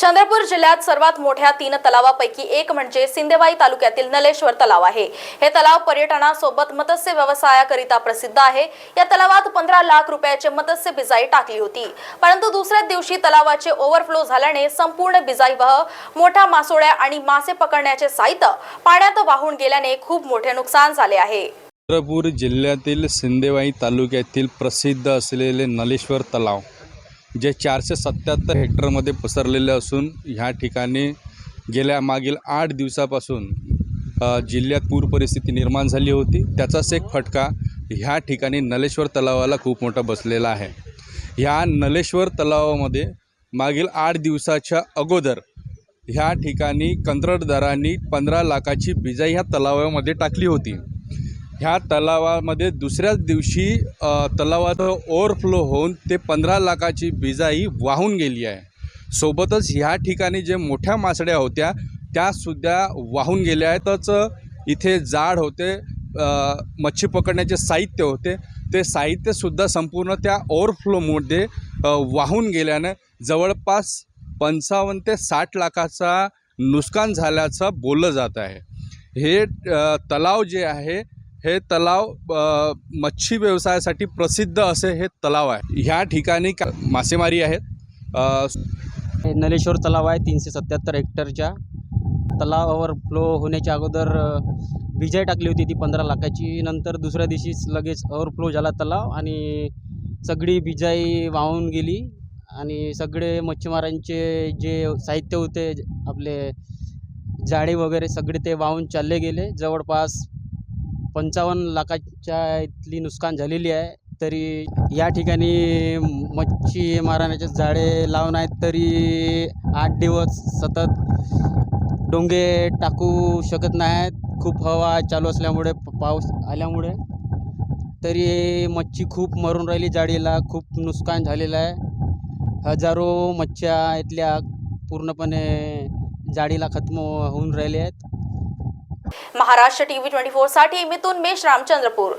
चंद्रपूर जिल्ह्यात सर्वात मोठ्या तीन तलावापैकी एक म्हणजे सिंदेवाई तालुक्यातील नलेश्वर तलाव आहे. हे तलाव पर्यटनासोबत मत्स्य व्यवसायाकरिता प्रसिद्ध आहे. या तलावात पंधरा लाख रुपयाचे मत्स्य बिजाई टाकली होती. परंतु दुसऱ्याच दिवशी तलावाचे ओव्हरफ्लो झाल्याने संपूर्ण बिजाईवाह मोठ्या मासोळ्या आणि मासे पकडण्याचे साहित्य पाण्यात वाहून गेल्याने खूप मोठे नुकसान झाले आहे. चंद्रपूर जिल्ह्यातील सिंदेवाई तालुक्यातील प्रसिद्ध असलेले नलेश्वर तलाव जे चारशे सत्याहत्तर हेक्टरमध्ये पसरलेले असून ह्या ठिकाणी गेल्या मागील आठ दिवसापासून जिल्ह्यात पूर परिस्थिती निर्माण झाली होती. त्याचाच एक फटका ह्या ठिकाणी नलेश्वर तलावाला खूप मोठा बसलेला आहे. ह्या नलेश्वर तलावामध्ये मागील आठ दिवसाच्या अगोदर ह्या ठिकाणी कंत्राटदारांनी पंधरा लाखाची बिजाई ह्या तलावामध्ये टाकली होती. ह्या तलावामध्ये दुसऱ्याच दिवशी तलावाचं ओव्हरफ्लो होऊन ते पंधरा लाखाची बिजाई वाहून गेली आहे. सोबतच ह्या ठिकाणी जे मोठ्या मासड्या होत्या त्यासुद्धा वाहून गेल्या आहेतच इथे जाड होते मच्छी पकडण्याचे साहित्य होते. ते साहित्यसुद्धा संपूर्ण त्या ओव्हरफ्लोमध्ये वाहून गेल्यानं जवळपास पंचावन्न ते साठ लाखाचा नुकसान झाल्याचं बोललं जात आहे. हे तलाव जे आहे हे तलाव मच्छी व्यवसायासाठी प्रसिद्ध असे हे तलाव आहे. ह्या ठिकाणी का मासेमारी आहेत. हे नलेश्वर तलाव आहे तीनशे सत्याहत्तर हेक्टरच्या. तलावावर फ्लो होण्याच्या अगोदर विजय टाकली होती ती पंधरा लाखाची. नंतर दुसऱ्या दिवशीच लगेच ओव्हरफ्लो झाला तलाव आणि सगळी बिजाई वाहून गेली. आणि सगळे मच्छीमारांचे जे साहित्य होते आपले जाळे वगैरे सगळे ते वाहून चालले गेले. जवळपास पंचावन्न लाखाच्या इथली नुकसान झालेली आहे. तरी या ठिकाणी मच्छी मारण्याचे जाळे लावून आहेत. तरी आठ दिवस सतत डोंगे टाकू शकत नाहीत. खूप हवा चालू असल्यामुळे पाऊस आल्यामुळे. तरी मच्छी खूप मरून राहिली जाळीला खूप नुकसान झालेलं आहे. हजारो मच्छ्या इथल्या पूर्णपणे जाळीला खत्म होऊन राहिले आहेत. महाराष्ट्र टीव्ही ट्वेंटी फोरसाठी मिथून मेश रामचंद्रपूर.